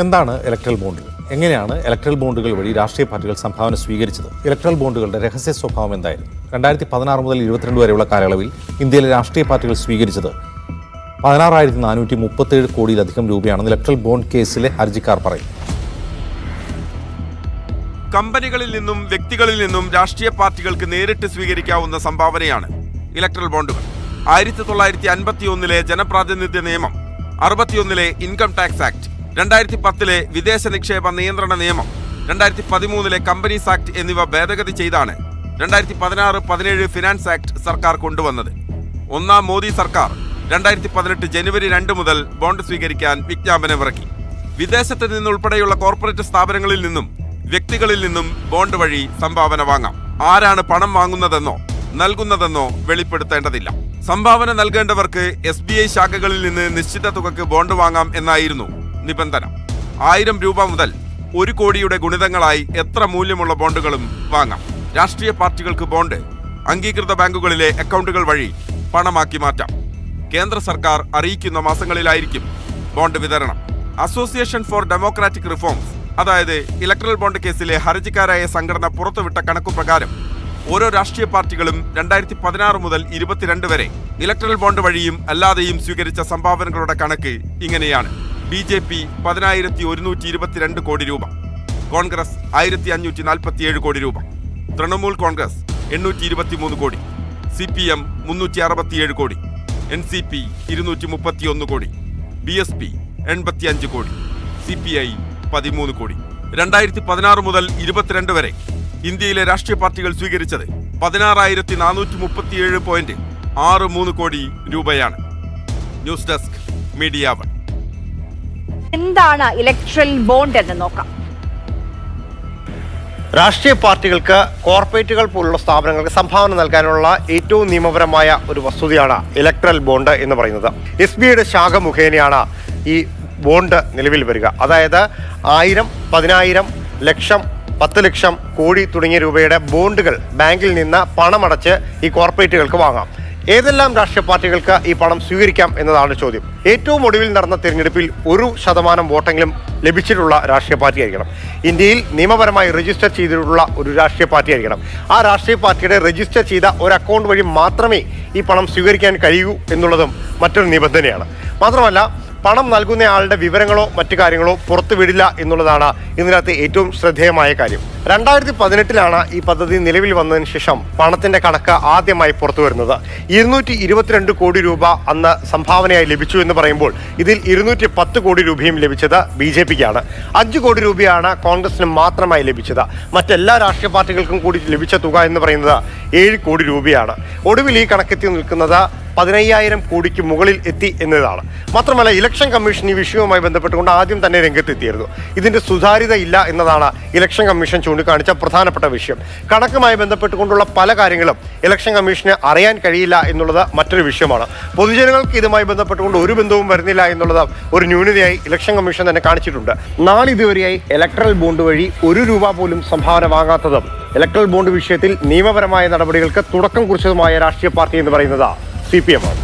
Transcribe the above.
എന്താണ് ഇലക്ട്രൽ ബോണ്ടുകൾ എങ്ങനെയാണ് ഇലക്ട്രൽ ബോണ്ടുകൾ വഴി രാഷ്ട്രീയ പാർട്ടികൾ സംഭാവന സ്വീകരിച്ചത്? ഇലക്ട്രൽ ബോണ്ടുകളുടെ രഹസ്യ സ്വഭാവം എന്തായിരുന്നു? രണ്ടായിരത്തി പതിനാറ് മുതൽ ഇരുപത്തിരണ്ട് വരെയുള്ള കാലയളവിൽ ഇന്ത്യയിലെ രാഷ്ട്രീയ പാർട്ടികൾ സ്വീകരിച്ചത് പതിനാറായിരത്തി നാനൂറ്റി മുപ്പത്തേഴ് കോടിയിലധികം രൂപയാണെന്ന് ഇലക്ട്രൽ ബോണ്ട് കേസിലെ ഹർജിക്കാർ പറയും. കമ്പനികളിൽ നിന്നും വ്യക്തികളിൽ നിന്നും രാഷ്ട്രീയ പാർട്ടികൾക്ക് നേരിട്ട് സ്വീകരിക്കാവുന്ന സംഭാവനയാണ് ഇലക്ട്രൽ ബോണ്ടുകൾ ആയിരത്തി തൊള്ളായിരത്തി അൻപത്തി ഒന്നിലെ ജനപ്രാതിനിധ്യ നിയമം അറുപത്തിയൊന്നിലെ ഇൻകം ടാക്സ് ആക്ട് രണ്ടായിരത്തി പത്തിലെ വിദേശ നിക്ഷേപ നിയന്ത്രണ നിയമം രണ്ടായിരത്തി പതിമൂന്നിലെ കമ്പനീസ് ആക്ട് എന്നിവ ഭേദഗതി ചെയ്താണ് രണ്ടായിരത്തി പതിനാറ് പതിനേഴ് ഫിനാൻസ് ആക്ട് സർക്കാർ കൊണ്ടുവന്നത്. ഒന്നാം മോദി സർക്കാർ രണ്ടായിരത്തി പതിനെട്ട് ജനുവരി രണ്ട് മുതൽ ബോണ്ട് സ്വീകരിക്കാൻ വിജ്ഞാപനമിറക്കി വിദേശത്ത് നിന്നുൾപ്പെടെയുള്ള കോർപ്പറേറ്റ് സ്ഥാപനങ്ങളിൽ നിന്നും വ്യക്തികളിൽ നിന്നും ബോണ്ട് വഴി സംഭാവന വാങ്ങാം. ആരാണ് പണം വാങ്ങുന്നതെന്നോ നൽകുന്നതെന്നോ വെളിപ്പെടുത്തേണ്ടതില്ല. സംഭാവന നൽകേണ്ടവർക്ക് എസ് ശാഖകളിൽ നിന്ന് നിശ്ചിത തുകക്ക് ബോണ്ട് വാങ്ങാം എന്നായിരുന്നു നിബന്ധന. ആയിരം രൂപ മുതൽ ഒരു കോടിയുടെ ഗുണിതങ്ങളായി എത്ര മൂല്യമുള്ള ബോണ്ടുകളും വാങ്ങാം. രാഷ്ട്രീയ പാർട്ടികൾക്ക് ബോണ്ട് അംഗീകൃത ബാങ്കുകളിലെ അക്കൗണ്ടുകൾ വഴി പണമാക്കി മാറ്റാം. കേന്ദ്ര സർക്കാർ അറിയിക്കുന്ന മാസങ്ങളിലായിരിക്കും ബോണ്ട് വിതരണം. അസോസിയേഷൻ ഫോർ ഡെമോക്രാറ്റിക് റിഫോംസ് അതായത് ഇലക്ട്രൽ ബോണ്ട് കേസിലെ ഹർജിക്കാരായ സംഘടന പുറത്തുവിട്ട കണക്കുപ്രകാരം ഓരോ രാഷ്ട്രീയ പാർട്ടികളും രണ്ടായിരത്തി പതിനാറ് മുതൽ ഇരുപത്തിരണ്ട് വരെ ഇലക്ട്രൽ ബോണ്ട് വഴിയും അല്ലാതെയും സ്വീകരിച്ച സംഭാവനകളുടെ കണക്ക് ഇങ്ങനെയാണ്. ബി ജെ പി പതിനായിരത്തി ഒരുന്നൂറ്റി ഇരുപത്തിരണ്ട് കോടി രൂപ. കോൺഗ്രസ് ആയിരത്തി അഞ്ഞൂറ്റി നാൽപ്പത്തിയേഴ് കോടി രൂപ. തൃണമൂൽ കോൺഗ്രസ് എണ്ണൂറ്റി ഇരുപത്തിമൂന്ന് കോടി. സി പി എം മുന്നൂറ്റി അറുപത്തിയേഴ് കോടി. എൻ സി പി ഇരുന്നൂറ്റി മുപ്പത്തിയൊന്ന് കോടി. ബി എസ് പി എൺപത്തിയഞ്ച് കോടി. സി പി ഐ പതിമൂന്ന് കോടി. രണ്ടായിരത്തി പതിനാറ് മുതൽ ഇരുപത്തിരണ്ട് വരെ ഇന്ത്യയിലെ രാഷ്ട്രീയ പാർട്ടികൾ സ്വീകരിച്ചത് പതിനാറായിരത്തി നാനൂറ്റി മുപ്പത്തിയേഴ് പോയിന്റ് ആറ് മൂന്ന് കോടി രൂപയാണ്. News desk media one. എന്താണ് ഇലക്ട്രൽ ബോണ്ട് എന്ന് നോക്കാം. രാഷ്ട്രീയ പാർട്ടികൾക്ക് കോർപ്പറേറ്റുകൾ പോലുള്ള സ്ഥാപനങ്ങൾക്ക് സംഭാവന നൽകാനുള്ള ഏറ്റവും നിയമപരമായ ഒരു വസ്തുതയാണ് ഇലക്ട്രൽ ബോണ്ട് എന്ന് പറയുന്നത്. എസ് ബി ഐയുടെ ശാഖ മുഖേനയാണ് ഈ ബോണ്ട് നിലവിൽ വരിക. അതായത് ആയിരം പതിനായിരം ലക്ഷം പത്ത് ലക്ഷം കോടി തുടങ്ങിയ രൂപയുടെ ബോണ്ടുകൾ ബാങ്കിൽ നിന്ന് പണമടച്ച് ഈ കോർപ്പറേറ്റുകൾക്ക് വാങ്ങാം. ഏതെല്ലാം രാഷ്ട്രീയ പാർട്ടികൾക്ക് ഈ പണം സ്വീകരിക്കാം എന്നതാണ് ചോദ്യം. ഏറ്റവും ഒടുവിൽ നടന്ന തിരഞ്ഞെടുപ്പിൽ ഒരു ശതമാനം വോട്ടെങ്കിലും ലഭിച്ചിട്ടുള്ള രാഷ്ട്രീയ പാർട്ടി ആയിരിക്കണം ഇന്ത്യയിൽ നിയമപരമായി രജിസ്റ്റർ ചെയ്തിട്ടുള്ള ഒരു രാഷ്ട്രീയ പാർട്ടി ആയിരിക്കണം ആ രാഷ്ട്രീയ പാർട്ടിയുടെ രജിസ്റ്റർ ചെയ്ത ഒരു അക്കൗണ്ട് വഴി മാത്രമേ ഈ പണം സ്വീകരിക്കാൻ കഴിയൂ എന്നുള്ളതും മറ്റൊരു നിബന്ധനയാണ്. മാത്രമല്ല പണം നൽകുന്ന ആളുടെ വിവരങ്ങളോ മറ്റു കാര്യങ്ങളോ പുറത്തുവിടില്ല എന്നുള്ളതാണ് ഇതിനകത്ത് ഏറ്റവും ശ്രദ്ധേയമായ കാര്യം. രണ്ടായിരത്തി പതിനെട്ടിലാണ് ഈ പദ്ധതി നിലവിൽ വന്നതിന് ശേഷം പണത്തിന്റെ കണക്ക് ആദ്യമായി പുറത്തു വരുന്നത്. ഇരുന്നൂറ്റി ഇരുപത്തിരണ്ട് കോടി രൂപ അന്ന് സംഭാവനയായി ലഭിച്ചു എന്ന് പറയുമ്പോൾ ഇതിൽ ഇരുന്നൂറ്റി പത്ത് കോടി രൂപയും ലഭിച്ചത് ബി ജെ പിക്കാണ്. അഞ്ച് കോടി രൂപയാണ് കോൺഗ്രസിന് മാത്രമായി ലഭിച്ചത്. മറ്റെല്ലാ രാഷ്ട്രീയ പാർട്ടികൾക്കും കൂടി ലഭിച്ച തുക എന്ന് പറയുന്നത് ഏഴ് കോടി രൂപയാണ്. ഒടുവിൽ ഈ കണക്കെത്തി നിൽക്കുന്നത് പതിനയ്യായിരം കോടിക്ക് മുകളിൽ എത്തി എന്നതാണ്. മാത്രമല്ല ഇലക്ഷൻ കമ്മീഷൻ ഈ വിഷയവുമായി ബന്ധപ്പെട്ടുകൊണ്ട് ആദ്യം തന്നെ രംഗത്തെത്തിയിരുന്നു. ഇതിന്റെ സുതാര്യത ഇല്ല എന്നതാണ് ഇലക്ഷൻ കമ്മീഷൻ ചൂണ്ടിക്കാണിച്ച പ്രധാനപ്പെട്ട വിഷയം. കണക്കുമായി ബന്ധപ്പെട്ടുകൊണ്ടുള്ള പല കാര്യങ്ങളും ഇലക്ഷൻ കമ്മീഷന് അറിയാൻ കഴിയില്ല എന്നുള്ളത് മറ്റൊരു വിഷയമാണ്. പൊതുജനങ്ങൾക്ക് ഇതുമായി ബന്ധപ്പെട്ടുകൊണ്ട് ഒരു ബന്ധവും വരുന്നില്ല എന്നുള്ളത് ഒരു ന്യൂനതയായി ഇലക്ഷൻ കമ്മീഷൻ തന്നെ കാണിച്ചിട്ടുണ്ട്. നാളിതുവരെയായി ഇലക്ട്രൽ ബോണ്ട് വഴി ഒരു രൂപ പോലും സംഭാവന വാങ്ങാത്തതും ഇലക്ട്രൽ ബോണ്ട് വിഷയത്തിൽ നിയമപരമായ നടപടികൾക്ക് തുടക്കം കുറിച്ചതുമായ രാഷ്ട്രീയ പാർട്ടി എന്ന് പറയുന്നത് സി പി എം ആണ്.